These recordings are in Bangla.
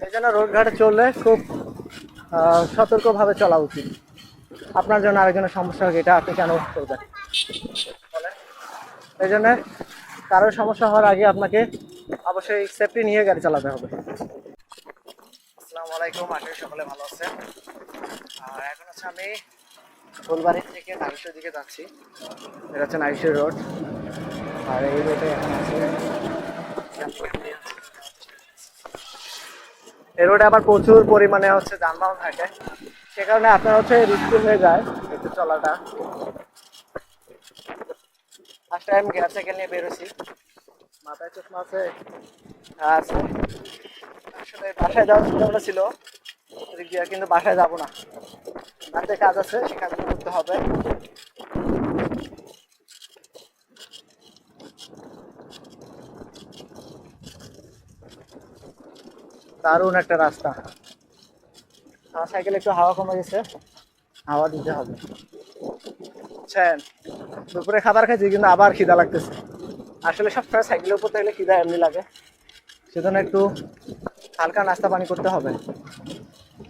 এই জন্য রোড ঘাটে চললে খুব সতর্কভাবে চলা উচিত। আপনার জন্য আরেকজনের সমস্যা হবে এটা আপনি কেন করবেন? এই জন্য কারোর সমস্যা হওয়ার আগে আপনাকে অবশ্যই সেফটি নিয়ে গাড়ি চালাতে হবে। আসসালামু আলাইকুম আশা সকলে ভালো আছেন। আর এখন হচ্ছে আমি ফুলবাড়ি থেকে নাগেশ্বর দিকে যাচ্ছি। এটা হচ্ছে নাগেশ্বর রোড। আর এই রোডে এখন আছে এই রোডে আবার প্রচুর পরিমাণে হচ্ছে যানবাহন থাকে। সে কারণে আপনার হচ্ছে রিস্কি হয়ে যায় একটু চলাটা। ফার্স্ট টাইম গিয়ার সাইকেল নিয়ে বেরোছি। মাথায় চশমা আছে আছে। আসলে বাসায় যাওয়ার চিন্তা ভাবনা ছিল কিন্তু বাসায় যাব না। রাতে কাজ আছে সে কাজগুলো করতে হবে। দারুণ একটা রাস্তা। আমার সাইকেলে একটু হাওয়া কমে গেছে। হাওয়া দিতে হবে। বুঝছেন দুপুরে খাবার খাইছি কিন্তু আবার খিদা লাগতেছে। আসলে সবসময় সাইকেলের উপর থাকলে খিদা এমনি লাগে। সেজন্য একটু হালকা নাস্তা পানি করতে হবে।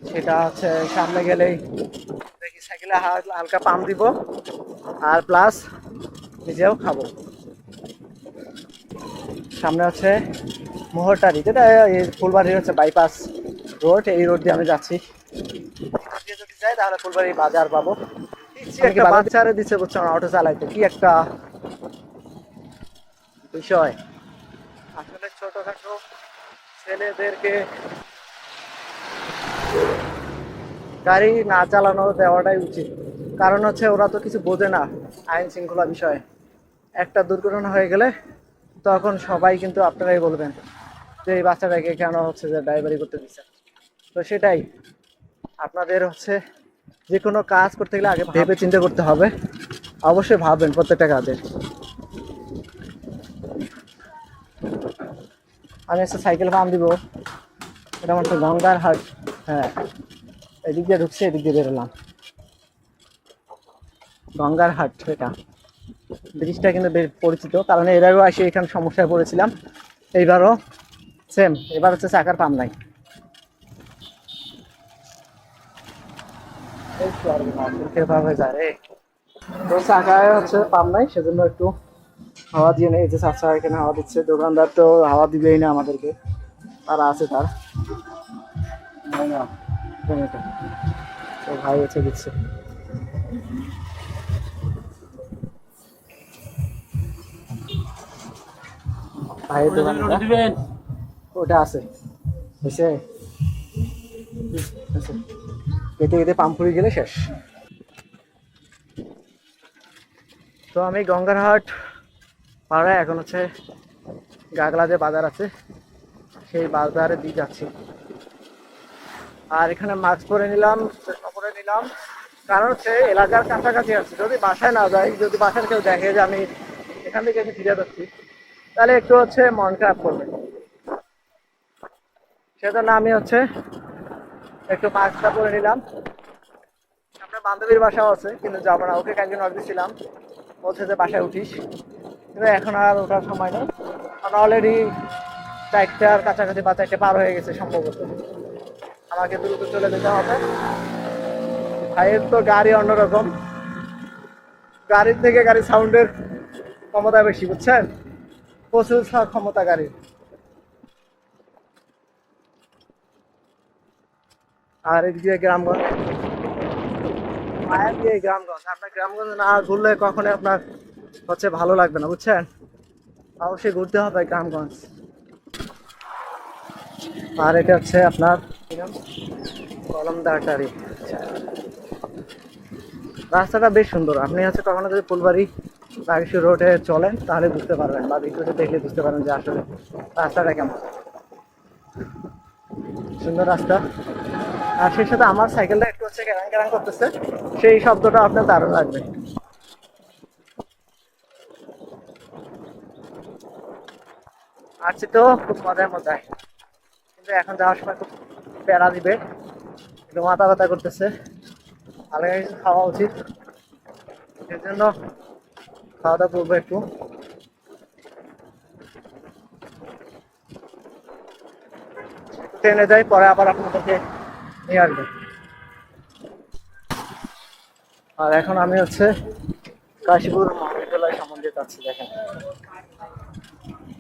সেটা হচ্ছে সামনে গেলেই দেখি সাইকেলে হাল- হালকা পাম্প দিব আর প্লাস নিজেও খাব। সামনে হচ্ছে মোহরটারি যেটা এই ফুলবাড়ির হচ্ছে বাইপাস রোড এই রোড দিয়ে আমি যাচ্ছি। যদি যাই তাহলে ফুলবাড়ি বাজার পাবো। একটা বাচ্চারে দিচ্ছে বুঝছ অটো চালাইতে। কি একটা বিষয়। আসলে ছোটখাটো ছেলেদেরকে গাড়ি না চালানো দেওয়াটাই উচিত। কারণ হচ্ছে ওরা তো কিছু বোঝে না আইন শৃঙ্খলা বিষয়ে। একটা দুর্ঘটনা হয়ে গেলে তখন সবাই কিন্তু আপনারাই বলবেন। যে এই বাচ্চাটাকে কেন হচ্ছে যে ড্রাইভারি করতে দিচ্ছে তো সেটাই। আপনাদের হচ্ছে যে কোনো কাজ করতে গেলে আগে ভেবে চিন্তা করতে হবে। অবশ্যই ভাববেন প্রত্যেকটা কাজে। আমি একটা সাইকেল পাম্প দিব। এটা আমার তো গঙ্গার হাট। হ্যাঁ। এদিক দিয়ে ঢুকছে, এদিক দিয়ে বেরোলাম গঙ্গার হাট, এটা। ব্রিজটা কিন্তু বেশ পরিচিত। কারণ এর আগেও এসে এখানে সমস্যায় পড়েছিলাম। এইবারও সেম, এবার হচ্ছে চাকার পাম নাই। তো হচ্ছে পাম নাই, সেজন্য একটু হাওয়া দিয়ে নেই। যে এখানে হাওয়া দিচ্ছে, দোকানদার তো হাওয়া দিবেই না আমাদেরকে। তারা আছে তার। ভাই হচ্ছে দিচ্ছে এটা। ওটা আছে। হয়েছে। কেটে কেটে পাম্পুরি গেলে শেষ। তো আমি গঙ্গারহাট পাড়ায় এখন হচ্ছে গাগলা যে বাজার আছে, সেই বাজারে দিয়ে যাচ্ছি। আর এখানে মাস্ক পরে নিলাম, চশমা পরে নিলাম। কারণ হচ্ছে এলাকার কাছাকাছি আছে। যদি বাসায় না যাই, যদি বাসার কেউ দেখে যে আমি এখান থেকে এসে ফিরে যাচ্ছি, তাহলে একটু হচ্ছে মন খারাপ করবে। সেজন্য আমি হচ্ছে একটু মাস্কটা পরে নিলাম। আপনার বান্ধবীর বাসাও আছে, কিন্তু যাব না ওকে একজন অর্ডার দিয়েছিলাম বলছে যে বাসায় উঠিস। কিন্তু এখন আর ওঠার সময় নেই। কারণ অলরেডি চারটার কাছাকাছি বা চারটে পার হয়ে গেছে সম্ভবত। আমাকে দ্রুত চলে যেতে হবে। ভাইয়ের তো গাড়ি অন্যরকম। গাড়ির থেকে গাড়ির সাউন্ডের ক্ষমতা বেশি, বুঝছেন? প্রচুর ক্ষমতা গাড়ির। আর এদিকে গ্রামগঞ্জ। মায়ের দিয়ে গ্রামগঞ্জ। আপনার গ্রামগঞ্জ না ঘুরলে কখনোই আপনার হচ্ছে ভালো লাগবে না, বুঝছেন? অবশ্যই ঘুরতে হবে গ্রামগঞ্জ। আর এটা হচ্ছে আপনার কলমদাটারি। রাস্তাটা বেশ সুন্দর। আপনি হচ্ছে কখনো যদি ফুলবাড়ি নাগেশ্বর রোডে চলেন, তাহলে বুঝতে পারবেন বা ভিডিওতে দেখলে বুঝতে পারবেন যে আসলে রাস্তাটা কেমন। সুন্দর রাস্তা। আর সেই সাথে আমার সাইকেলটা একটু হচ্ছে ক্যারাং ক্যারাং করতেছে, সেই শব্দটা আপনার দারুণ লাগবে। আসছি তো, খুব মজার মজায় কিন্তু এখন যাওয়ার সময় খুব প্যারা দিবে, একটু মাথা ব্যথা করতেছে। হালকা কিছু খাওয়া উচিত। সেই জন্য খাওয়া দাওয়া করব একটু। ট্রেনে যাই, পরে আবার আপনাদেরকে আর এখন আমি হচ্ছে কাশীপুর মহাবিদ্যালয় সম্বন্ধে যাচ্ছি, দেখেন।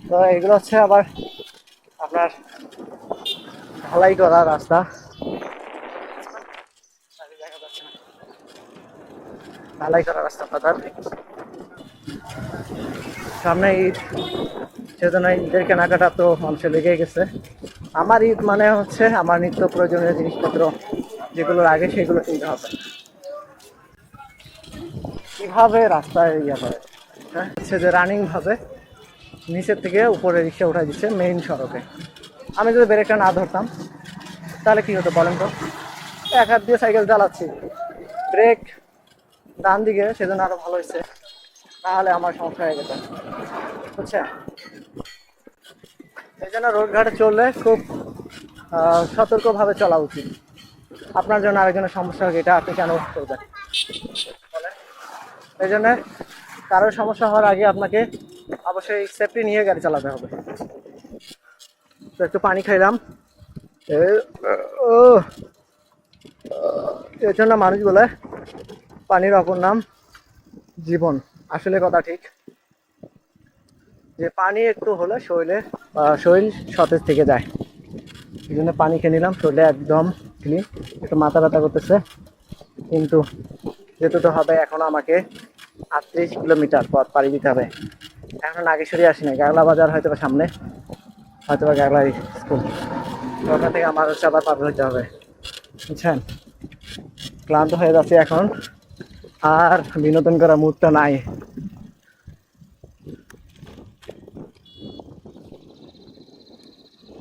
তো এগুলো হচ্ছে আবার আপনার ঢালাই করা রাস্তা। ঢালাই করা রাস্তা পাতার সামনে ঈদ, সেজন্য ঈদের কেনাকাটা তো মানুষের লেগে গেছে। আমার ঈদ মানে হচ্ছে আমার নিত্য প্রয়োজনীয় জিনিসপত্র, যেগুলো আগে সেগুলো কিনতে হবে। কীভাবে রাস্তায় ইয়ে করে? হ্যাঁ যে রানিং ভাবে নিচের থেকে উপরে রিক্সা উঠাই দিচ্ছে মেইন সড়কে। আমি যদি ব্রেকটা না ধরতাম, তাহলে কি হতো বলেন তো? এক হাত দিয়ে সাইকেল চালাচ্ছি। ব্রেক ডান দিকে, সেজন্য আরও ভালো হয়েছে। তাহলে আমার সমস্যা হয়ে যেত বুঝছেন? এই জন্য রোড ঘাটে চললে খুব সতর্কভাবে চলা উচিত। আপনার জন্য আরেকজনের সমস্যা হবে এটা আপনি কেন করবেন? এই জন্য কারোর সমস্যা হওয়ার আগে আপনাকে অবশ্যই সেফটি নিয়ে গাড়ি চালাতে হবে। তো একটু পানি খাইলাম। এর জন্য মানুষ বলে, পানির অপর নাম জীবন। আসলে কথা ঠিক। যে পানি একটু হলে শরীরে শরীর সতেজ থেকে যায়। এই জন্য পানি খেয়ে নিলাম, শরীরে একদম ক্লিন একটু মাথা ব্যথা করতেছে, কিন্তু যেতে তো হবে, এখন আমাকে আটত্রিশ কিলোমিটার পথ পাড়ি দিতে হবে। এখন নাগেশ্বরী আসি নাই গাগলা বাজার হয়তো বা সামনে, হয়তো বা গাগলা স্কুল। ওখান থেকে আমার হচ্ছে আবার পার হইতে হবে। বুঝছেন? ক্লান্ত হয়ে যাচ্ছে এখন, আর বিনোদন করার মুডটা নাই।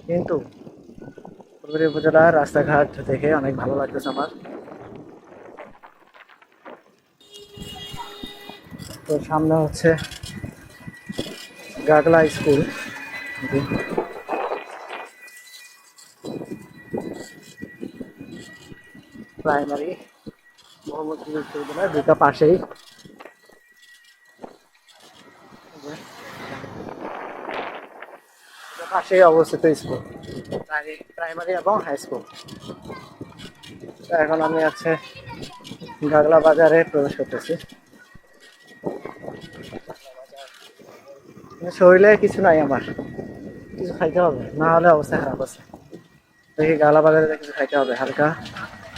কিন্তু ফুলবাড়ি উপজেলার রাস্তাঘাট দেখে অনেক ভালো লাগতেছে আমার। তো সামনে হচ্ছে গাগলা স্কুল। প্রাইমারি মোহাম্মদ বিশ্ববিদ্যালয় দুটা পাশেই। পাশেই অবস্থিত স্কুল প্রাইমারি এবং হাই স্কুল এখন আমি আছে গাগলা বাজারে প্রবেশ করতেছি। শরীরে কিছু নাই আমার। কিছু খাইতে হবে, না হলে অবস্থা খারাপ আছে। দেখি গালা বাজারে কিছু খাইতে হবে, হালকা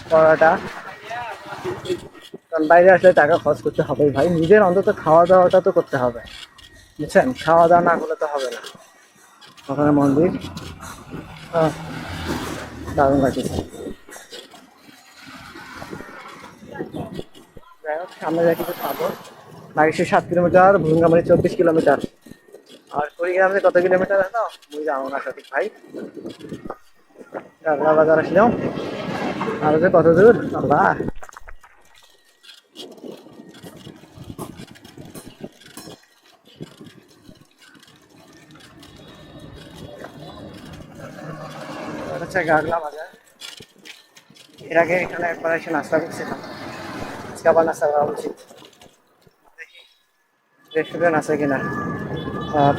পরোটা। কারণ বাইরে আসলে টাকা খরচ করতে হবে ভাই। নিজের অন্তত খাওয়া দাওয়াটা তো করতে হবে, বুঝছেন? খাওয়া দাওয়া না করলে তো হবে না। ওখানে মন্দির? আহ, দারুণ লাগছে। সামনে যা কিছু পাবো। নাগেশ্বর সাত কিলোমিটার ভুঙ্গামারি চব্বিশ কিলোমিটার। আর কুড়িগ্রামে কত কিলোমিটার আছে জানো না সঠিক ভাই। কাগলা বাজার আসলাম আর যে কত দূর? আল্লাহ হচ্ছে গাগলা বাজার এর আগে এখানে একবার এসে নাস্তা করছিলাম। আজকে আবার নাস্তা করা উচিত। দেখি, রেস্টুরেন্ট আছে কিনা।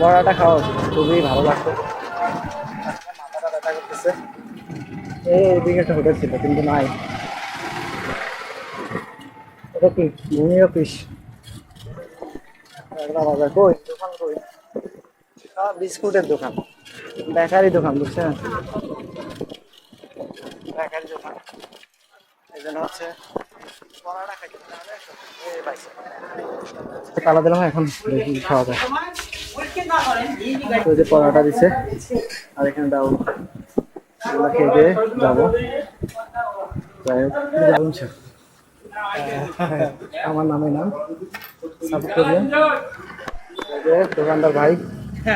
পরোটা খাওয়া উচিত। খুবই ভালো লাগতো। মাথাটা ব্যথা করতেছে। এই এদিকে একটা হোটেল ছিল, কিন্তু নাই। এটা কি? ভূমি অফিস? বাজার। কই? দোকান কই? বিস্কুটের দোকান। বেকারি দোকান, বুঝছেন বেকারি দোকান এই জন্য হচ্ছে তালা দিলাম এখন দেখি খাওয়া যায়। তো যে পরোটা দিছে আর এখানে ডাউন এগুলো খেয়ে দিয়ে যাব। আমার নামে নাম। সাপোর্ট করবেন। দোকানদার ভাই।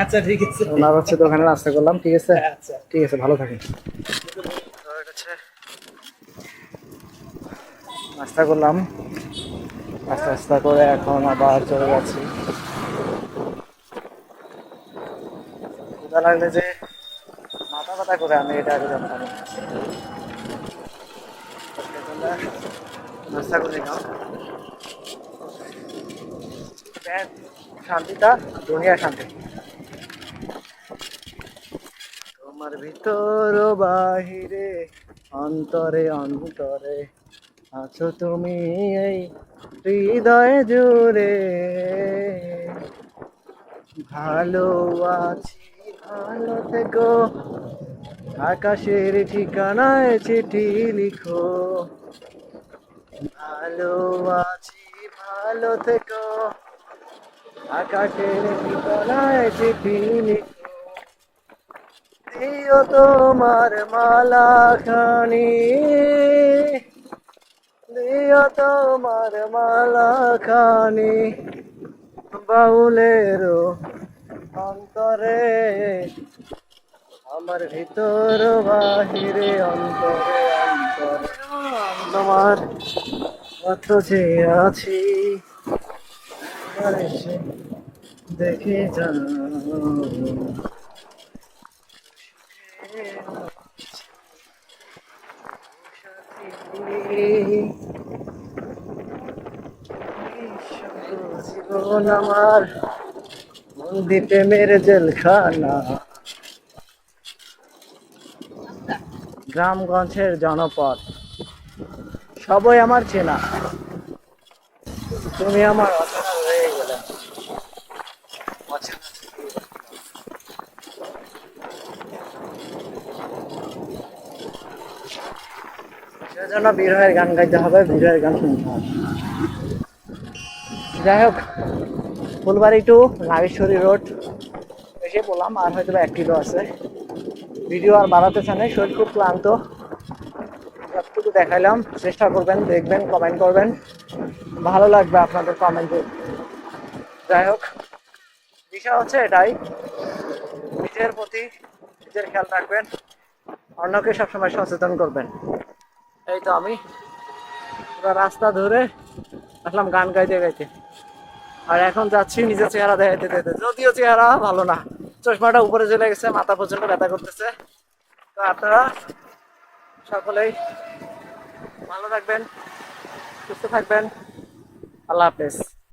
আচ্ছা ঠিক আছে। ওনার হচ্ছে দোকানে রাস্তা করলাম ঠিক আছে? আচ্ছা। ঠিক আছে ভালো থাকেন। নাস্তা করলাম। নাস্তা নাস্তা করে এখন আবার চলে ক্ষুধা লাগলে যে, মাথা ব্যথা করে আমি এটা আগে জানতাম। নাস্তা করে শান্তিটা, দুনিয়া শান্তি। তোমার ভিতর বাহিরে, অন্তরে অন্তরে। আছো তুমি এই হৃদয় জুড়ে। ভালো আছি, ভালো থেকো। আকাশের ঠিকানায় চিঠি লিখো। ভালো আছি, ভালো থেকো। আকাশের ঠিকানায় চিঠি লিখো। দিও তোমার মালা খানি দিও তোমার মালা খানি বাউলেরও অন্তরে। আমার ভিতর বাহিরে অন্তরে অন্তরে। তোমার কত যে আছি দেখে যাও। জীবন আমার। বন্দি প্রেমের জেলখানা। গ্রামগঞ্জের জনপদ। সবই আমার চেনা। তুমি আমার অচেনা হয়ে গেলে। সেজন্য বিরহের গান গাইতে হবে বিরহের গান শুনতে হবে। যাই হোক, ফুলবাড়ি টু নাগেশ্বরী রোড এসে বললাম, আর হয়তো কিলো আছে। ভিডিও আর বাড়াতে চানে শরীর খুব ক্লান্ত। সবটুকু দেখাইলাম, চেষ্টা করবেন, দেখবেন কমেন্ট করবেন। ভালো লাগবে আপনাদের কমেন্টে যাই হোক, বিষয় হচ্ছে এটাই, নিজের প্রতি নিজের খেয়াল রাখবেন, অন্যকে সবসময় সচেতন করবেন। এই তো আমি রাস্তা ধরে আসলাম গান গাইতে গাইতে। আর এখন যাচ্ছি নিজের চেহারা দেখাইতে দেখতে যদিও চেহারা ভালো না। চশমাটা উপরে চলে গেছে, মাথা পর্যন্ত ব্যথা করতেছে। তো আপনারা সকলেই ভালো থাকবেন, সুস্থ থাকবেন। আল্লাহ হাফেজ।